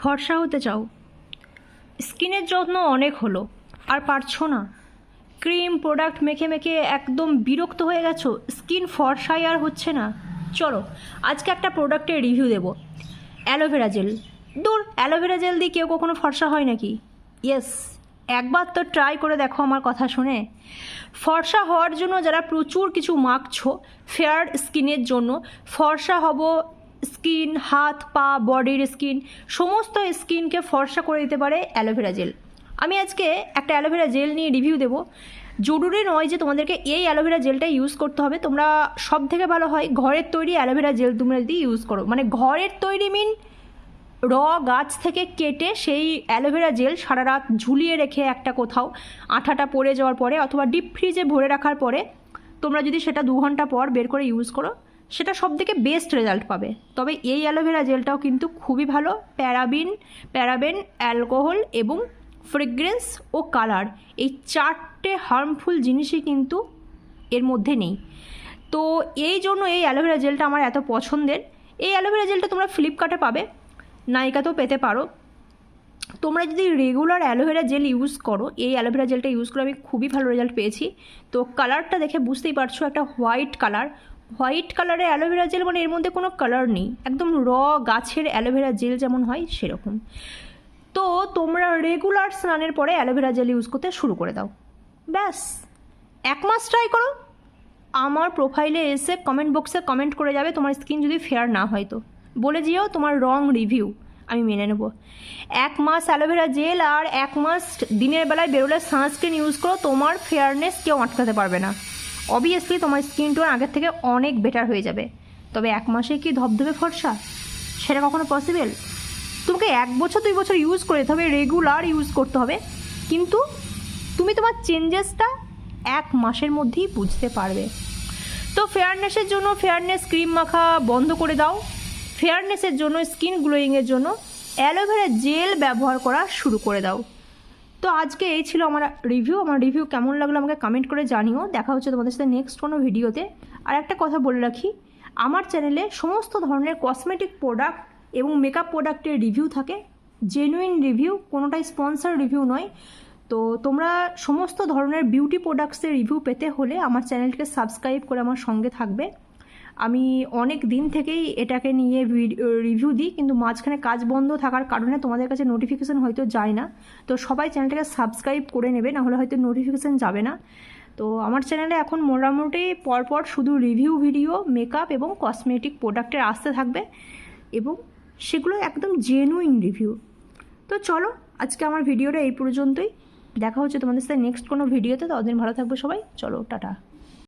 ফর্সা হতে চাও। স্কিনের যত্ন অনেক হলো, আর পারছ না। ক্রিম, প্রোডাক্ট মেখে মেখে একদম বিরক্ত হয়ে গেছো, স্কিন ফর্সাই আর হচ্ছে না। চলো, আজকে একটা প্রোডাক্টের রিভিউ দেবো। Aloe vera gel. দূর, অ্যালোভেরা জেল দিয়ে কেউ কখনো ফর্সা হয় নাকি? ইয়েস, একবার তো ট্রাই করে দেখো আমার কথা শুনে। ফর্সা হওয়ার জন্য যারা প্রচুর কিছু মাখছো, ফেয়ার স্কিনের জন্য, ফর্সা হব স্কিন, হাত, পা, বডির স্কিন, সমস্ত স্কিনকে ফর্সা করে দিতে পারে অ্যালোভেরা জেল। আমি আজকে একটা অ্যালোভেরা জেল নিয়ে রিভিউ দেবো। জরুরি নয় যে তোমাদেরকে এই অ্যালোভেরা জেলটা ইউজ করতে হবে। তোমরা সব থেকে ভালো হয় ঘরের তৈরি অ্যালোভেরা জেল তোমরা যদি ইউজ করো। মানে ঘরের তৈরি মিন র গাছ থেকে কেটে সেই অ্যালোভেরা জেল সারা রাত ঝুলিয়ে রেখে একটা কোথাও আঠাটা পড়ে যাওয়ার পরে অথবা ডিপ ফ্রিজে ভরে রাখার পরে তোমরা যদি সেটা দু ঘণ্টা পর বের করে ইউজ করো সেটা সব থেকে বেস্ট রেজাল্ট পাবে। তবে এই অ্যালোভেরা জেলটাও কিন্তু খুবই ভালো। প্যারাবিন প্যারাবেন অ্যালকোহল এবং ফ্রেগ্রেন্স ও কালার এই চারটে হার্মফুল জিনিসই কিন্তু এর মধ্যে নেই। তো এই জন্য এই অ্যালোভেরা জেলটা আমার এত পছন্দের। এই অ্যালোভেরা জেলটা তোমরা ফ্লিপকার্টে পাবে নাইকাতেও পেতে পারো। তোমরা যদি রেগুলার অ্যালোভেরা জেল ইউজ করো, এই অ্যালোভেরা জেলটা ইউজ করে আমি খুবই ভালো রেজাল্ট পেয়েছি। তো কালারটা দেখে বুঝতেই পারছ, একটা হোয়াইট কালার হোয়াইট কালারের অ্যালোভেরা জেল মানে এর মধ্যে কোনো কালার নেই। একদম র গাছের অ্যালোভেরা জেল যেমন হয় সেরকম। তো তোমরা রেগুলার স্নানের পরে অ্যালোভেরা জেল ইউজ করতে শুরু করে দাও। ব্যাস। এক মাস ট্রাই করো। আমার প্রোফাইলে এসে কমেন্ট বক্সে কমেন্ট করে যাবে তোমার স্কিন যদি ফেয়ার না হয় তো। বলে যেও তোমার রং রিভিউ আমি মেনে নেব। এক মাস অ্যালোভেরা জেল আর এক মাস দিনের বেলায় বেরোলে সানস্ক্রিন ইউজ করো, তোমার ফেয়ারনেস কেউ আটকাতে পারবে না। অবভিয়াসলি তোমার স্কিন টোন আগের থেকে অনেক বেটার হয়ে যাবে। তবে এক মাসে কি ধবধবে ফর্সা? সেটা কখনো পসিবল তোমাকে এক বছর, দুই বছর ইউজ করে যেতে হবে রেগুলার ইউজ করতে হবে। কিন্তু তুমি তোমার চেঞ্জেসটা এক মাসের মধ্যেই বুঝতে পারবে। তো ফেয়ারনেসের জন্য ফেয়ারনেস ক্রিম মাখা বন্ধ করে দাও। ফেয়ারনেসের জন্য স্কিন গ্লোয়িংয়ের জন্য অ্যালোভেরা জেল ব্যবহার করা শুরু করে দাও। তো আজকে এই ছিল আমার রিভিউ আমার রিভিউ কেমন লাগল আমাকে কমেন্ট করে জানিও। দেখা হচ্ছে তোমাদের সাথে নেক্সট কোনো ভিডিওতে আর একটা কথা বলে রাখি, আমার চ্যানেলে সমস্ত ধরনের কসমেটিক প্রোডাক্ট এবং মেকআপ প্রোডাক্টের রিভিউ থাকে। জেনুইন রিভিউ কোনোটাই স্পন্সার রিভিউ নয়। তো তোমরা সমস্ত ধরনের বিউটি প্রোডাক্টসের রিভিউ পেতে হলে আমার চ্যানেলকে সাবস্ক্রাইব করে আমার সঙ্গে থাকবে। আমি অনেক দিন থেকেই এটাকে নিয়ে রিভিউ দিই, কিন্তু মাঝখানে কাজ বন্ধ থাকার কারণে তোমাদের কাছে নোটিফিকেশান হয়তো যায় না। তো সবাই চ্যানেলটাকে সাবস্ক্রাইব করে নেবে, নাহলে হয়তো নোটিফিকেশান যাবে না। তো আমার চ্যানেলে এখন মোটামুটি পরপর শুধু রিভিউ ভিডিও মেকআপ এবং কসমেটিক প্রোডাক্টের আসতে থাকবে এবং সেগুলো একদম জেনুইন রিভিউ তো চলো, আজকে আমার ভিডিওটা এই পর্যন্তই। দেখা হচ্ছে তোমাদের সাথে নেক্সট কোনো ভিডিওতে ততদিন ভালো থাকবে সবাই। চলো, টাটা।